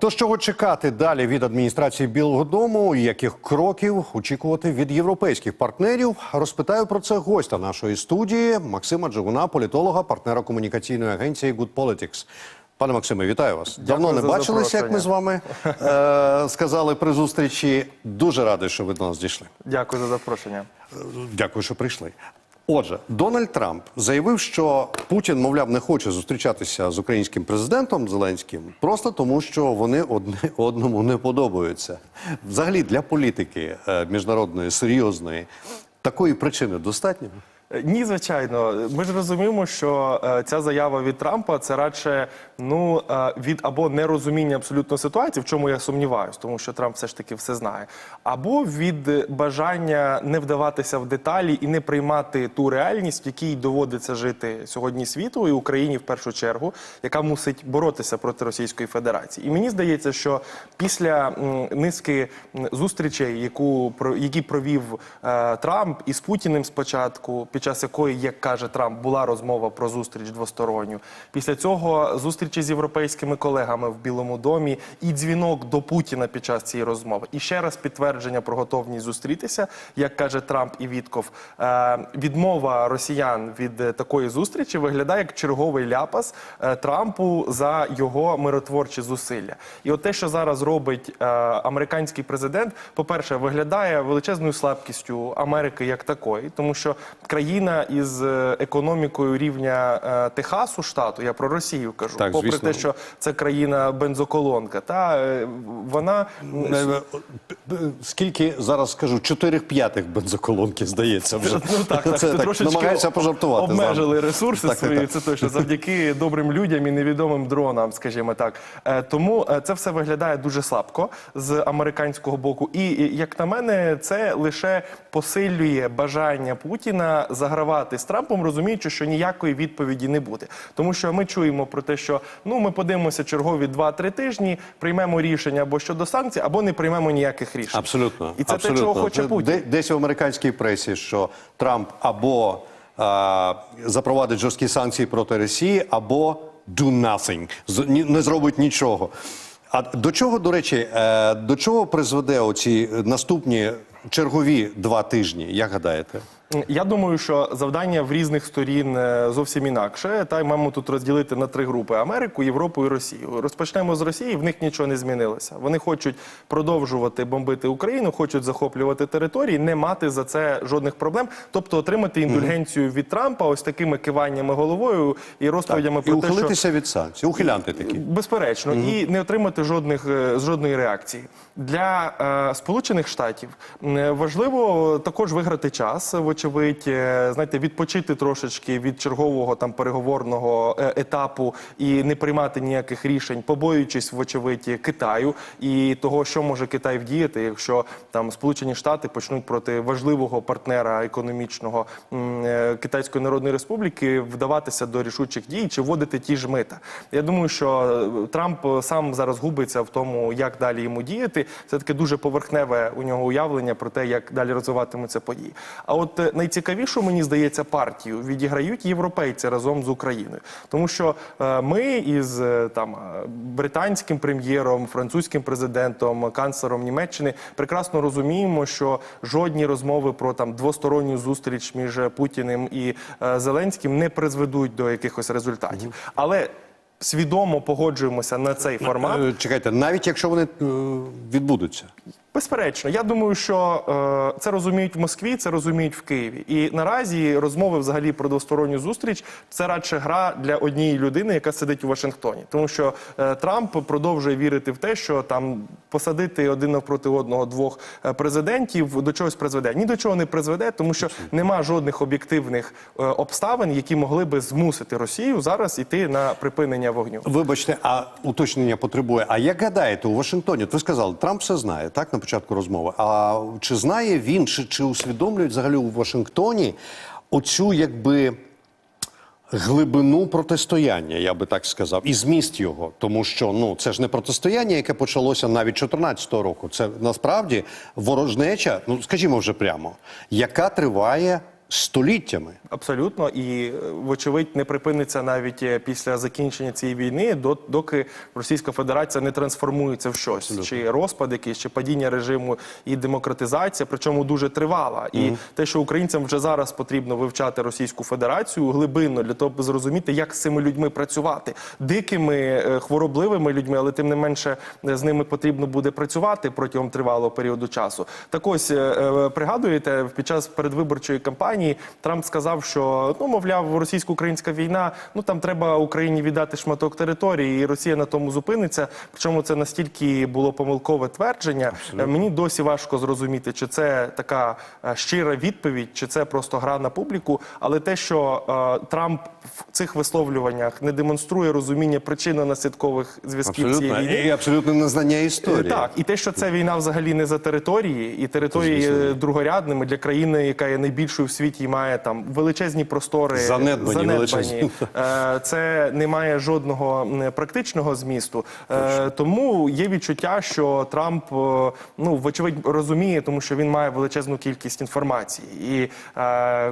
Тож чого чекати далі від адміністрації Білого Дому і яких кроків очікувати від європейських партнерів? Розпитаю про це гостя нашої студії Максима Джигуна, політолога, партнера комунікаційної агенції Good Politics. Пане Максиме, вітаю вас. Давно не за бачилися, як ми з вами е, сказали при зустрічі. Дуже радий, що ви до нас дійшли. Дякую за запрошення. Дякую, що прийшли. Отже, Дональд Трамп заявив, що Путін, мовляв, не хоче зустрічатися з українським президентом Зеленським просто тому, що вони одне одному не подобаються. Взагалі для політики е, міжнародної серйозної такої причини достатньо. Ні, звичайно. Ми ж розуміємо, що е, ця заява від Трампа це радше ну е, від або нерозуміння абсолютно ситуації, в чому я сумніваюсь, тому що Трамп все ж таки все знає, або від бажання не вдаватися в деталі і не приймати ту реальність, в якій доводиться жити сьогодні світу і Україні в першу чергу, яка мусить боротися проти Російської Федерації. І мені здається, що після низки зустрічей, яку які провів е, Трамп із Путіним спочатку, під час якої, як каже Трамп, була розмова про зустріч двосторонню. Після цього зустрічі з європейськими колегами в Білому домі і дзвінок до Путіна під час цієї розмови. І ще раз підтвердження про готовність зустрітися, як каже Трамп і Вітков. Е, відмова росіян від е, такої зустрічі виглядає як черговий ляпас е, Трампу за його миротворчі зусилля. І от те, що зараз робить американський президент, по-перше, виглядає величезною слабкістю Америки як такої, тому що країна із е, економікою рівня е, Техасу, штату, я про Росію кажу, Так, попри звісно. те, що це країна бензоколонка, та е, вона Скільки зараз скажу, чотирьох п'ятих бензоколонки здається вже. Ну так, так, Це трошечки намагається пожартувати. Обмежили ресурси Так, так, свої, так. це точно завдяки добрим людям і невідомим дронам, скажімо так. Тому це все виглядає дуже слабко з американського боку. І, як на мене, це лише посилює бажання Путіна загравати з Трампом, розуміючи, що ніякої відповіді не буде. Тому що ми чуємо про те, що ну ми подивимося чергові 2-3 тижні, приймемо рішення або щодо санкцій, або не приймемо ніяких рішень. Абсолютно. І це абсолютно. те, чого хоче Путін. Десь в американській пресі, що Трамп або а, запровадить жорсткі санкції проти Росії, або do nothing, не зробить нічого. А до чого, до речі, е, до чого призведе оці наступні чергові два тижні, як гадаєте? Я думаю, що завдання в різних сторін е, зовсім інакше. Та й маємо тут розділити на три групи: Америку, Європу і Росію. Розпочнемо з Росії. В них нічого не змінилося. Вони хочуть продовжувати бомбити Україну, хочуть захоплювати території, не мати за це жодних проблем, тобто отримати індульгенцію від Трампа, ось такими киваннями головою і розповідями І про те, що ухилитися від санкцій, ухилянти такі. Безперечно, і не отримати жодних е, жодної реакції для е, Сполучених Штатів. е, Важливо також виграти час, вочевидь, е, знаєте, відпочити трошечки від чергового там переговорного е, етапу і не приймати ніяких рішень, побоюючись, вочевидь, Китаю і того, що може Китай вдіяти, якщо там Сполучені Штати почнуть проти важливого партнера економічного е, Китайської Народної Республіки вдаватися до рішучих дій чи вводити ті ж мита. Я думаю, що Трамп сам зараз губиться в тому, як далі йому діяти. Це таке дуже поверхневе у нього уявлення про те, як далі розвиватимуться події. А от найцікавішу, мені здається, партію відіграють європейці разом з Україною, тому що е, ми із е, там е, британським прем'єром, французьким президентом, канцлером Німеччини прекрасно розуміємо, що жодні розмови про там двосторонню зустріч між Путіним і Зеленським не призведуть до якихось результатів. Але свідомо погоджуємося на цей формат. Чекайте, навіть якщо вони відбудуться. Безперечно, я думаю, що е, це розуміють в Москві, це розуміють в Києві. І наразі розмови взагалі про двосторонню зустріч це радше гра для однієї людини, яка сидить у Вашингтоні, тому що е, Трамп продовжує вірити в те, що там посадити один навпроти одного двох е, президентів до чогось призведе. Ні до чого не призведе, тому що нема жодних об'єктивних е, обставин, які могли би змусити Росію зараз іти на припинення вогню. Вибачте, а уточнення потребує. А як гадаєте, у Вашингтоні, от ви сказали, Трамп все знає, так, початку розмови. А чи знає він, чи, чи усвідомлюють взагалі у Вашингтоні оцю якби глибину протистояння, я би так сказав, і зміст його? Тому що ну це ж не протистояння, яке почалося навіть 2014 року. Це насправді ворожнеча, ну скажімо вже прямо, яка триває століттями. Абсолютно, і е, вочевидь не припиниться навіть е, після закінчення цієї війни, доки Російська Федерація не трансформується в щось, чи розпад якийсь, чи падіння режиму і демократизація, причому дуже тривала. І те, що українцям вже зараз потрібно вивчати Російську Федерацію глибинно для того, аби зрозуміти, як з цими людьми працювати, дикими, е, хворобливими людьми, але тим не менше з ними потрібно буде працювати протягом тривалого періоду часу. Так ось пригадуєте, під час передвиборчої кампанії Трамп сказав, що ну мовляв, російсько-українська війна, ну там треба Україні віддати шматок території, і Росія на тому зупиниться. Причому це настільки було помилкове твердження. Е, Мені досі важко зрозуміти, чи це така е, щира відповідь, чи це просто гра на публіку. Але те, що е, Трамп в цих висловлюваннях не демонструє розуміння причинно-наслідкових зв'язків цієї Абсолютно. війни. І абсолютно незнання історії. Так, і те, що це війна взагалі не за території, і території звісно. другорядними для країни, яка є найбільшою в світі, і має там величезні простори, Занедбані, величезні. Е, Це не має жодного практичного змісту. Е, Тому є відчуття, що Трамп е, ну вочевидь розуміє, тому що він має величезну кількість інформації, і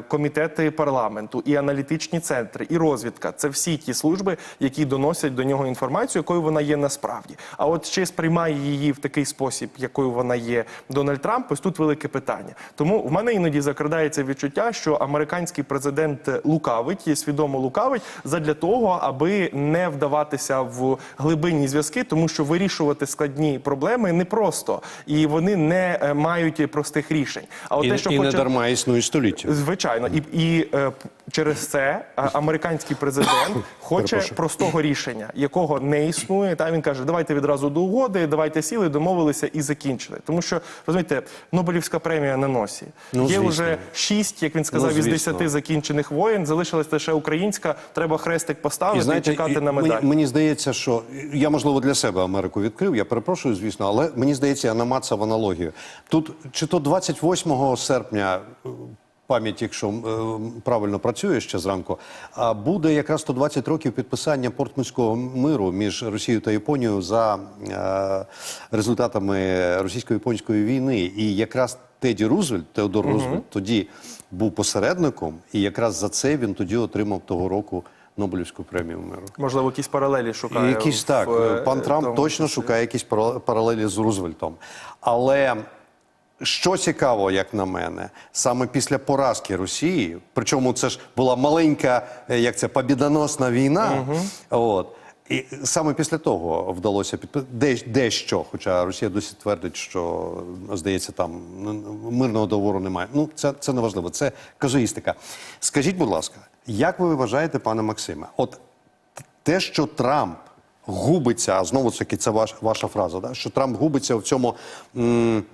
комітети парламенту, і аналітичні центри, і розвідка це всі ті служби, які доносять до нього інформацію, якою вона є насправді. А от чи сприймає її в такий спосіб, якою вона є Дональд Трамп, ось тут велике питання. Тому в мене іноді закрадається відчуття, що американський президент лукавить, є свідомо лукавить задля того, аби не вдаватися в глибинні зв'язки, тому що вирішувати складні проблеми непросто і вони не е, мають простих рішень. А от І, те, що і не дарма існує століття. Звичайно, і, і е, через це американський президент хоче простого рішення, якого не існує. Та він каже: давайте відразу до угоди, давайте сіли, домовилися і закінчили. Тому що розумієте, Нобелівська премія на носі. Ну, Є вже шість, як він сказав, Ну, із десяти закінчених воєн. Залишилась лише українська. Треба хрестик поставити і, чекати і на мені, мені здається, що я можливо для себе Америку відкрив. Я перепрошую, звісно, але мені здається, я намацав аналогію. Тут чи то 28 серпня. Пам'ять, якщо е, правильно працює ще зранку, а буде якраз 120 років підписання портмутського миру між Росією та Японією за е, результатами російсько-японської війни. І якраз Теді Рузвельт, Теодор Рузвельт, тоді був посередником, і якраз за це він тоді отримав того року Нобелівську премію миру. Можливо, якісь паралелі шукає. якісь в, так. е, Пан Трамп тому точно шукає якісь пара- паралелі з Рузвельтом. Але що цікаво, як на мене, саме після поразки Росії, причому це ж була маленька, е, як це, побідоносна війна. От. І саме після того вдалося підписати дещо, хоча Росія досі твердить, що здається, там мирного договору немає. Ну, це, це не важливо, це казуїстика. Скажіть, будь ласка, як ви вважаєте, пане Максиме, от те, що Трамп губиться, а знову таки це ваш, ваша фраза, да? що Трамп губиться в цьому, м,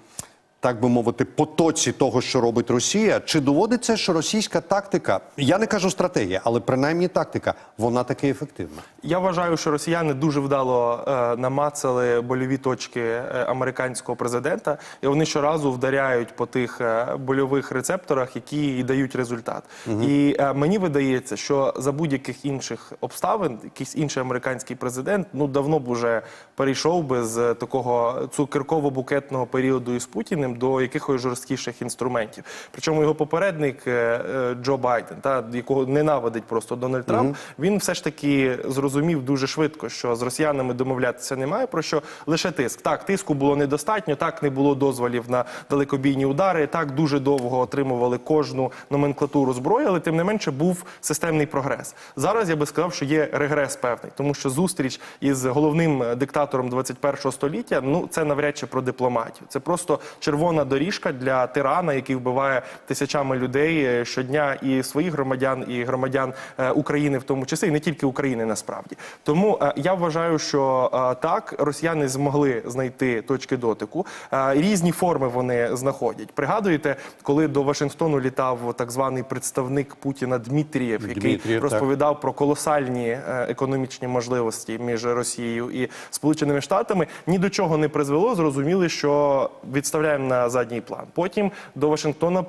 так би мовити, потоці того, що робить Росія, чи доводиться, що російська тактика, я не кажу стратегія, але принаймні тактика, вона таки ефективна? Я вважаю, що росіяни дуже вдало е, намацали больові точки е, американського президента, і вони щоразу вдаряють по тих е, больових рецепторах, які і дають результат. І е, мені видається, що за будь-яких інших обставин, якийсь інший американський президент ну давно б уже перейшов би з такого цукерково-букетного періоду із Путіним до якихось жорсткіших інструментів. Причому його попередник е, е, Джо Байден, та якого ненавидить просто Дональд Трамп, він все ж таки зрозумів дуже швидко, що з росіянами домовлятися немає про що лише тиск. Так, тиску було недостатньо, так не було дозволів на далекобійні удари. Так дуже довго отримували кожну номенклатуру зброї, але тим не менше був системний прогрес. Зараз я би сказав, що є регрес певний, тому що зустріч із головним диктатором 21-го століття ну це навряд чи про дипломатію. Це просто червона доріжка для тирана, який вбиває тисячами людей е, щодня і своїх громадян, і громадян е, України, в тому числі, і не тільки України насправді. Тому е, я вважаю, що так росіяни змогли знайти точки дотику. Різні форми вони знаходять. Пригадуєте, коли до Вашингтону літав так званий представник Путіна Дмитрієв, який Дмитрієв, так. розповідав про колосальні економічні можливості між Росією і Сполученими Штатами, ні до чого не призвело. Зрозуміли, що відставляємо на задній план. Потім до Вашингтона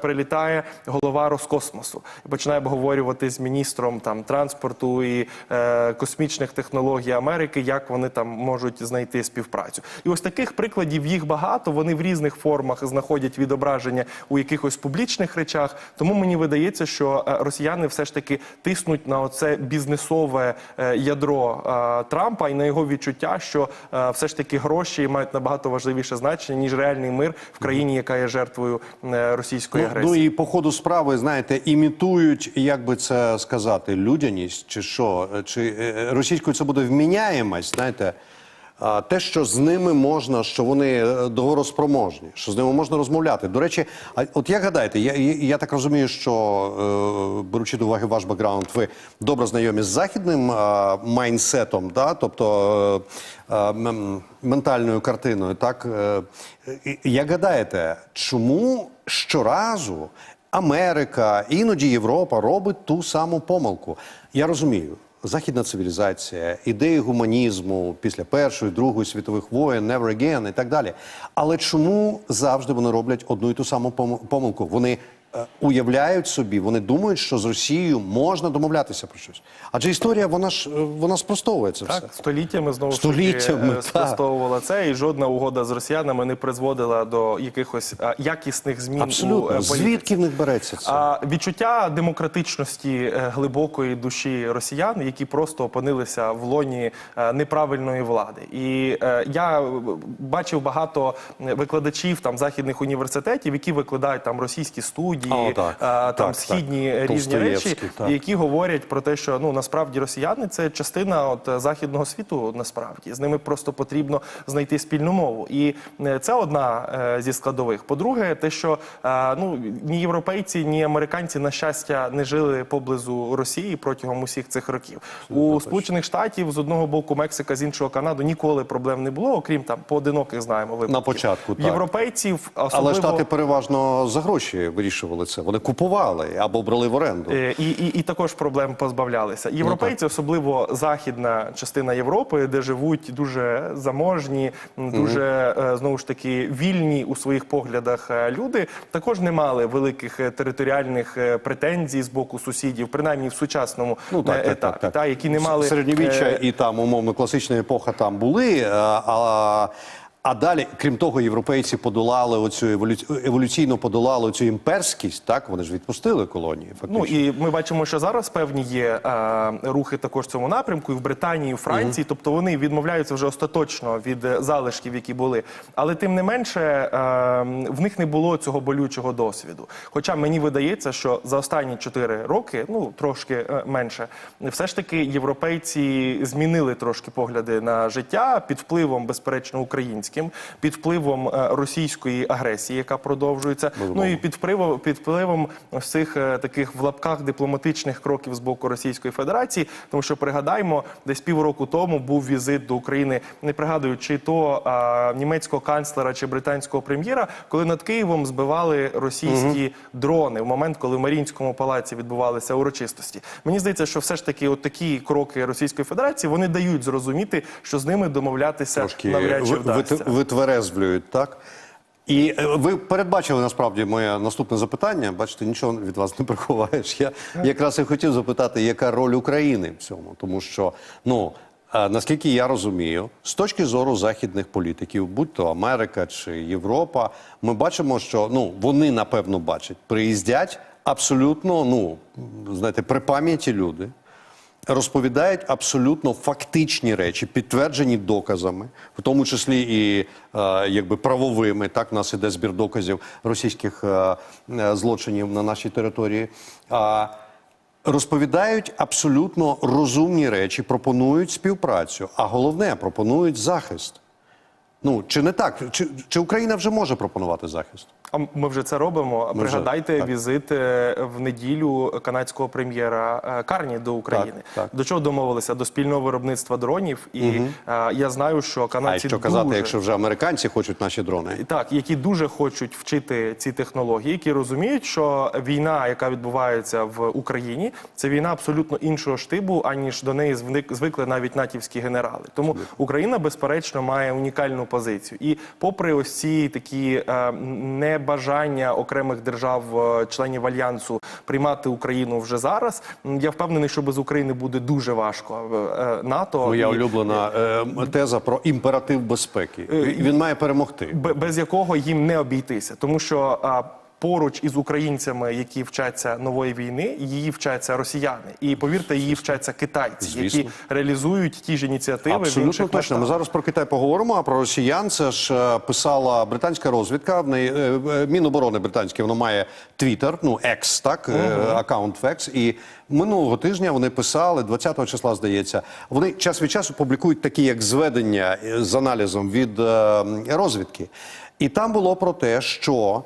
прилітає голова Роскосмосу і починає обговорювати з міністром там транспорту і е, космічних технологій Америки, як вони там можуть знайти співпрацю. І ось таких прикладів їх багато. Вони в різних формах знаходять відображення у якихось публічних речах. Тому мені видається, що е, росіяни все ж таки тиснуть на оце бізнесове е, ядро е, Трампа і на його відчуття, що все ж таки гроші мають набагато важливіше значення ніж реальний мир в країні, яка є жертвою е, російської Ну, агресії. ну і по ходу справи, знаєте, імітують, як би це сказати, людяність чи що, чи е, російською це буде вміняємость, знаєте. Те, що з ними можна, що вони е, договороспроможні, що з ними можна розмовляти. До речі, от як гадаєте, я, я, так розумію, що е, беручи до уваги ваш бекграунд, ви добре знайомі з західним майнсетом, да? тобто е, ментальною картиною. Так як гадаєте, чому щоразу Америка, іноді Європа робить ту саму помилку? Я розумію. Західна цивілізація, ідеї гуманізму після Першої, Другої світових воєн, never again і так далі. Але чому завжди вони роблять одну і ту саму помилку? Вони уявляють собі, вони думають, що з Росією можна домовлятися про щось. Адже історія вона ж е, вона спростовує це все. Так, століттями знову Століттями, е, так. спростовувала це, і жодна угода з росіянами не призводила до якихось е, якісних змін у е, Абсолютно. політиці. Звідки в них береться це? А відчуття демократичності е, глибокої душі росіян, які просто опинилися в лоні е, неправильної влади. І е, я е, бачив багато викладачів там західних університетів, які викладають там російські студії, О, так. е, там Так, східні так. різні речі, так. які говорять про те, що ну насправді росіяни це частина от е, західного світу. Насправді з ними просто потрібно знайти спільну мову, і е, це одна е, зі складових. По-друге, те, що е, ну ні європейці, ні американці на щастя не жили поблизу Росії протягом усіх цих років. У Сполучених Штатів з одного боку Мексика, з іншого Канаду ніколи проблем не було, окрім там поодиноких знаємо випадків. На початку, так. європейців, Але штати переважно за гроші вирішували це. Вони купували або брали в оренду. Е, І, і, і також проблем позбавлялися. Європейці, особливо західна частина Європи, де живуть дуже заможні, дуже е, знову ж таки вільні у своїх поглядах е, люди, також не мали великих територіальних претензій з боку сусідів, принаймні в сучасному Ну так, е, так, етапі, так, так. та, які не мали середньовіччя і там умовно класична епоха там були. А, а далі, крім того, європейці подолали оцю еволю- еволюційно подолали цю імперськість. Так вони ж відпустили колонії. Фактично. Ну і ми бачимо, що зараз певні є е, рухи також в цьому напрямку, і в Британії, і в Франції. Тобто вони відмовляються вже остаточно від е, залишків, які були. Але тим не менше е, в них не було цього болючого досвіду. Хоча мені видається, що за останні 4 роки, ну трошки е, менше, все ж таки європейці змінили трошки погляди на життя під впливом, безперечно, українським, під впливом е, російської агресії, яка продовжується. Ну і під впливом, під впливом цих е, таких в лапках дипломатичних кроків з боку Російської Федерації, тому що пригадаємо, десь півроку тому був візит до України, не пригадую, чи то а, німецького канцлера чи британського прем'єра, коли над Києвом збивали російські дрони в момент, коли в Маріїнському палаці відбувалися урочистості. Мені здається, що все ж таки, от такі кроки Російської Федерації вони дають зрозуміти, що з ними домовлятися трошки навряд чи вдасться. Вит- витверезвлюють, так? І е, ви передбачили насправді моє наступне запитання. Бачите, нічого від вас не приховаєш. Я якраз і хотів запитати, яка роль України в цьому, тому що ну. е, Наскільки я розумію, з точки зору західних політиків, будь то Америка чи Європа, ми бачимо, що ну вони напевно бачать, приїздять абсолютно, ну знаєте, при пам'яті люди, розповідають абсолютно фактичні речі, підтверджені доказами, в тому числі і е, якби правовими. Так, в нас іде збір доказів російських е, е, злочинів на нашій території. А, Розповідають абсолютно розумні речі, пропонують співпрацю, а головне пропонують захист. Ну чи не так? Чи, чи Україна вже може пропонувати захист? А ми вже це робимо. Ми Пригадайте так. візит в неділю канадського прем'єра е, Карні до України. так. До чого домовилися? До спільного виробництва дронів. І е, я знаю, що А канадці що казати, дуже... якщо вже американці хочуть наші дрони? Так, які дуже хочуть вчити ці технології, які розуміють, що війна, яка відбувається в Україні, це війна абсолютно іншого штибу, аніж до неї звик- звикли навіть натівські генерали. Тому Україна, безперечно, має унікальну позицію. І попри ось ці такі е, небажання окремих держав, е, членів альянсу приймати Україну вже зараз, я впевнений, що без України буде дуже важко. Е, е, НАТО Моя і- улюблена теза про імператив безпеки. Він має перемогти. Без якого їм не обійтися, тому що поруч із українцями, які вчаться нової війни, її вчаться росіяни, і повірте, її вчаться китайці, Звісно. які реалізують ті ж ініціативи. в Абсолютно інших точно. Ми зараз про Китай поговоримо, а про росіян це ж е, писала британська розвідка. В неї е, е, Міноборони британське, воно має Твіттер, ну X, так, е, аккаунт в X. І минулого тижня вони писали, 20-го числа, здається, вони час від часу публікують такі як зведення з аналізом від розвідки. І там було про те, що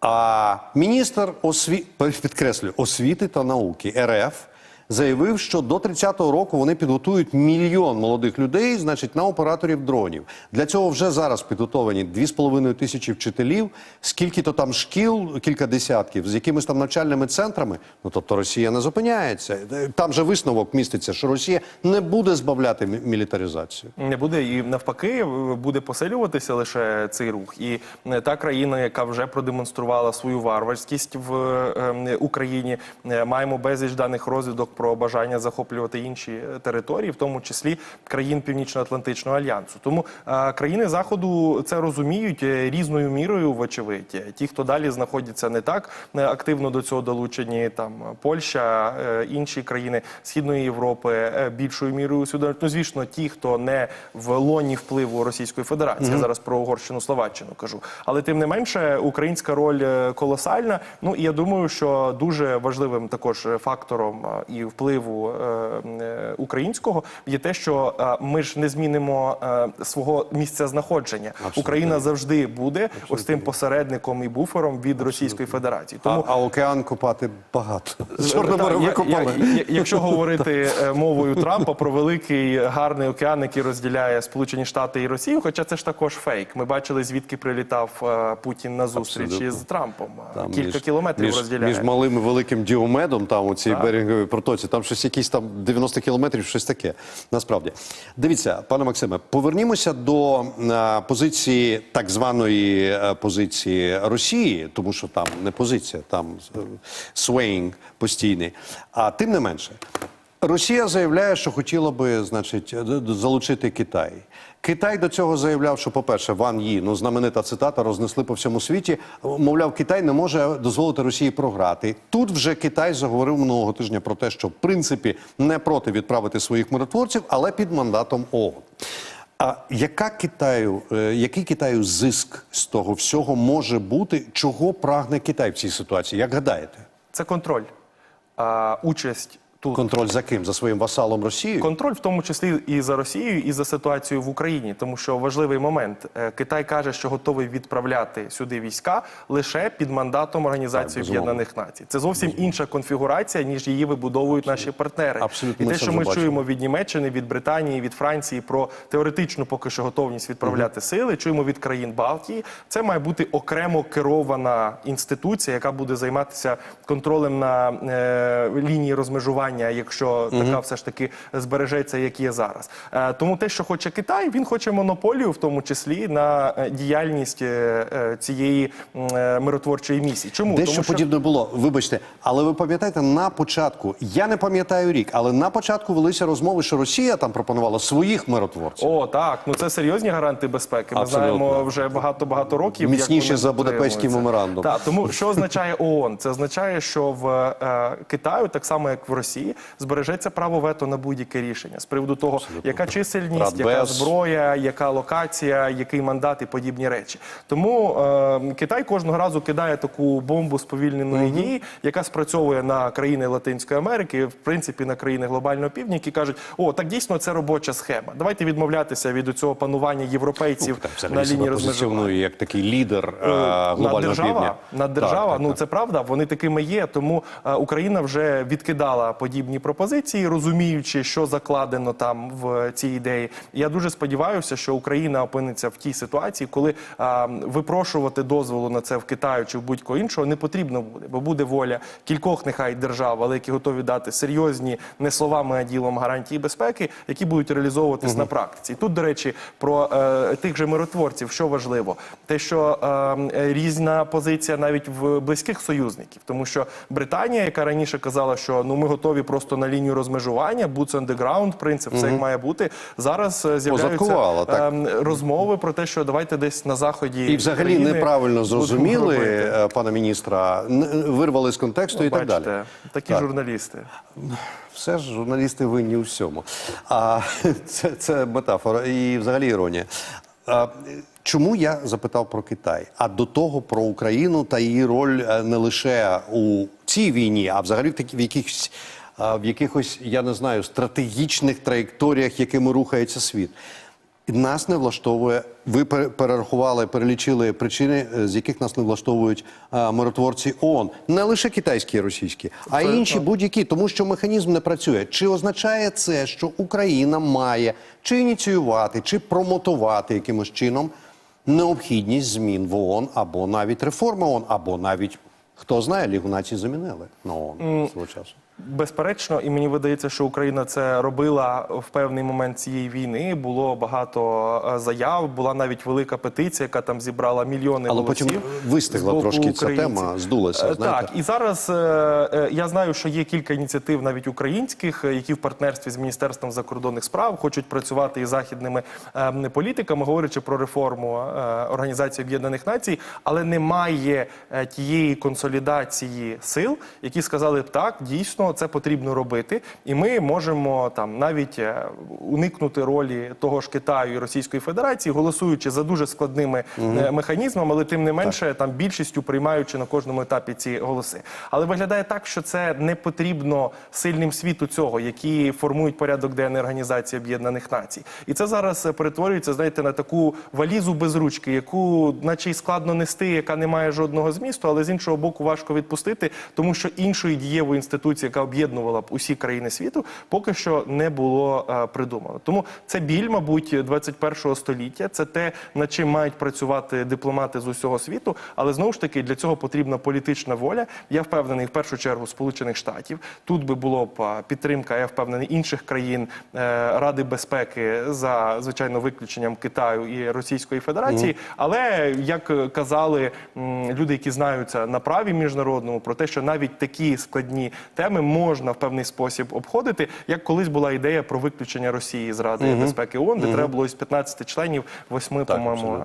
а, міністр осві... підкреслю освіти та науки РФ заявив, що до 30-го року вони підготують мільйон молодих людей, значить, на операторів дронів. Для цього вже зараз підготовані 2,5 тисячі вчителів, скільки то там шкіл, кілька десятків, з якимись там навчальними центрами. Ну тобто Росія не зупиняється. Там же висновок міститься, що Росія не буде збавляти мілітаризацію. Не буде і навпаки буде посилюватися лише цей рух. І е, та країна, яка вже продемонструвала свою варварськість в е, Україні, е, маємо безліч даних розвідок про бажання захоплювати інші е, території, в тому числі країн Північно-Атлантичного альянсу. Тому е, країни заходу це розуміють е, різною мірою, вочевидь. Ті, хто далі знаходяться не так активно до цього долучені, там Польща, інші країни Східної Європи, більшою мірою сюди. Ну, звісно, ті, хто не в лоні впливу Російської Федерації. Я зараз про Угорщину, Словаччину кажу. Але тим не менше, українська роль колосальна. Ну і я думаю, що дуже важливим також фактором е, впливу е, е, українського є те, що е, ми ж не змінимо свого місця знаходження. Україна завжди буде ось тим посередником і буфером від Російської Федерації. Тому а океан копати багато. Чорне море викопали. я- я- Якщо говорити мовою Трампа про великий гарний океан, який розділяє Сполучені Штати і Росію, хоча це ж також фейк. Ми бачили, звідки прилітав Путін на зустріч Абсолютно. із Трампом. Там Кілька між- кілометрів між, розділяє. Між малим і великим діомедом, там у цій береговій протоці, там щось якісь там 90 кілометрів, щось таке. Насправді. Дивіться, пане Максиме, повернімося до е, позиції так званої е, позиції Росії, тому що там не позиція, там е, свейнг постійний. А тим не менше. Росія заявляє, що хотіла би, значить, д- залучити Китай. Китай до цього заявляв, що, по-перше, Ван Ї, ну знаменита цитата, рознесли по всьому світі. Мовляв, Китай не може дозволити Росії програти. Тут вже Китай заговорив минулого тижня про те, що в принципі не проти відправити своїх миротворців, але під мандатом ООН. А яка Китаю, е, який Китаю зиск з того всього може бути? Чого прагне Китай в цій ситуації? Як гадаєте? Це контроль. А, участь тут. Контроль за ким? За своїм васалом Росією? Контроль в тому числі і за Росією, і за ситуацією в Україні, тому що важливий момент. Е, Китай каже, що готовий відправляти сюди війська лише під мандатом Організації безумовно. Об'єднаних Націй. Це зовсім інша конфігурація, ніж її вибудовують наші партнери. Абсолютно, і те, що ми бачимо. чуємо від Німеччини, від Британії, від Франції про теоретичну поки що готовність відправляти сили. Чуємо від країн Балтії. Це має бути окремо керована інституція, яка буде займатися контролем на е, лінії розмежування, якщо така все ж таки збережеться, як є зараз. Е, тому те, що хоче Китай, він хоче монополію, в тому числі на е, діяльність е, цієї е, миротворчої місії. Чому Дещо тому що подібне було. Вибачте, але ви пам'ятаєте, на початку, я не пам'ятаю рік, але на початку велися розмови, що Росія там пропонувала своїх миротворців. О, так, ну це серйозні гаранти безпеки. Ми Абсолютно. знаємо вже багато багато років. як Міцніше вони за Будапештський меморандум. Так, тому що означає ООН? Це означає, що в е, Китаю, так само як в Росії. Росії, збережеться право вето на будь-яке рішення з приводу того, яка чисельність, яка зброя, яка локація, який мандат і подібні речі. Тому е, Китай кожного разу кидає таку бомбу сповільненої дії, яка спрацьовує на країни Латинської Америки, в принципі, на країни глобального півдня, які кажуть, о, так дійсно це робоча схема. Давайте відмовлятися від цього панування європейців Так, на лінії розмежування. як такий лідер е, На глобального держава, півдня. на держава, Так, так, ну так. це правда, вони такими є. Тому е, Україна вже відкидала подібні пропозиції, розуміючи, що закладено там в цій ідеї. Я дуже сподіваюся, що Україна опиниться в тій ситуації, коли е, випрошувати дозволу на це в Китаю чи в будь-кого іншого не потрібно буде, бо буде воля кількох нехай держав, але які готові дати серйозні не словами, а ділом гарантії безпеки, які будуть реалізовуватись на практиці. Тут, до речі, про е, тих же миротворців, що важливо, те, що е, різна позиція навіть в близьких союзників, тому що Британія, яка раніше казала, що ну ми готові просто на лінію розмежування, boots on the ground, принцип, все як має бути. Зараз е, з'являються так. е, розмови про те, що давайте десь на заході І взагалі країни неправильно зрозуміли е, пана міністра, н- вирвали з контексту і так далі. такі Так. журналісти. Все ж журналісти винні у всьому. А це, це метафора і взагалі іронія. А, чому я запитав про Китай? А до того про Україну та її роль е, не лише у цій війні, а взагалі в такі в якихось. А, В якихось, я не знаю, стратегічних траєкторіях, якими рухається світ. Нас не влаштовує. Ви пере- перерахували, перелічили причини, е, з яких нас не влаштовують е, миротворці ООН. Не лише китайські і російські, а й інші будь-які, тому що механізм не працює. Чи означає це, що Україна має чи ініціювати, чи промотувати якимось чином необхідність змін в ООН або навіть реформи ООН, або навіть хто знає, Лігу націй замінили на ООН свого часу. Безперечно, і мені видається, що Україна це робила в певний момент цієї війни. Було багато е, заяв, була навіть велика петиція, яка там зібрала мільйони Але голосів. потім вистигла трошки ця тема, здулася, Е, знаєте. Так, і зараз е, я знаю, що є кілька ініціатив, навіть українських, які в партнерстві з міністерством закордонних справ хочуть працювати із західними е, політиками, говорячи про реформу Організації Об'єднаних Націй, але немає тієї консолідації сил, які сказали так, дійсно це потрібно робити, і ми можемо там навіть е, уникнути ролі того ж Китаю і Російської Федерації, голосуючи за дуже складними е, механізмами, але тим не менше там більшістю приймаючи на кожному етапі ці голоси. Але виглядає так, що це не потрібно сильним світу цього, які формують порядок денний Організації Об'єднаних Націй. І це зараз е, перетворюється, знаєте, на таку валізу без ручки, яку, наче й складно нести, яка не має жодного змісту, але з іншого боку важко відпустити, тому що іншої дієвої інституції, яка об'єднувала б усі країни світу, поки що не було е, придумано. Тому це біль, мабуть, 21-го століття. Це те, над чим мають працювати дипломати з усього світу. Але знову ж таки для цього потрібна політична воля. Я впевнений, в першу чергу Сполучених Штатів. Тут би було б підтримка, я впевнений, інших країн е, Ради безпеки за звичайно виключенням Китаю і Російської Федерації. Але як е, казали м, люди, які знаються на праві міжнародному, про те, що навіть такі складні теми можна в певний спосіб обходити, як колись була ідея про виключення Росії з Ради безпеки ООН, де треба було із 15 членів 8, по-моєму,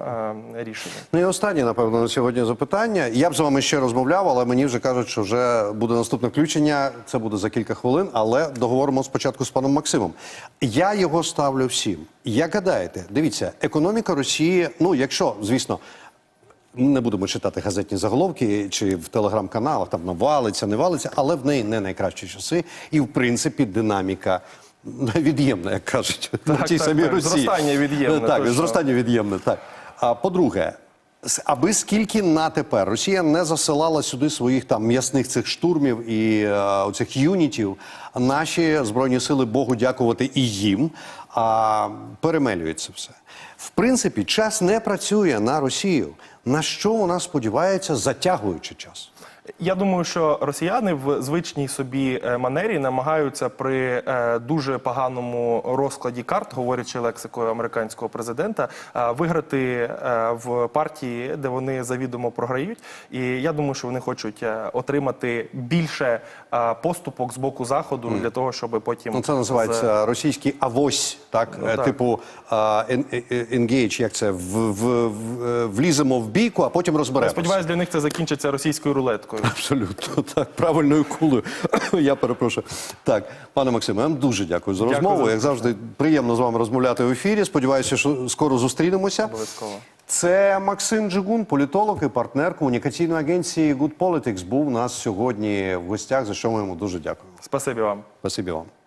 рішення. Ну і останнє, напевно, на сьогодні запитання. Я б з вами ще розмовляв, але мені вже кажуть, що вже буде наступне включення. Це буде за кілька хвилин, але договоримо спочатку з паном Максимом. Я його ставлю всім. Як гадаєте, дивіться, економіка Росії, ну якщо, звісно. Не будемо читати газетні заголовки чи в телеграм-каналах, там ну, валиться, не валиться, але в неї не найкращі часи. І в принципі динаміка від'ємна, як кажуть, на тій так, самій так. Росії. Зростання від'ємне, Так, точно. зростання від'ємне. Так. А по-друге, аби скільки на тепер Росія не засилала сюди своїх там м'ясних цих штурмів і е, оцих юнітів, наші збройні сили Богу дякувати і їм, а перемелюється все. В принципі, час не працює на Росію. На що вона сподівається, затягуючи час? Я думаю, що росіяни в звичній собі е, манері намагаються при е, дуже поганому розкладі карт, говорячи лексикою американського президента, е, виграти в партії, де вони завідомо програють. І я думаю, що вони хочуть отримати більше поступок з боку заходу для того, щоб потім Ну, це з- називається російський авось, так? Так. Типу енгейдж, як це? В, в, в, вліземо в бійку, а потім Я розберемося. сподіваюся, для них це закінчиться російською рулеткою. Абсолютно так, правильною кулею. Я перепрошую. Так, пане Максиме, я вам дуже дякую за Дякую розмову. за Як завжди, приємно з вами розмовляти в ефірі. Сподіваюся, що скоро зустрінемося. Обов'язково. Це Максим Джигун, політолог і партнер комунікаційної агенції Good Politics, був у нас сьогодні в гостях, за що ми йому дуже дякуємо. Спасибі вам. Спасибі вам.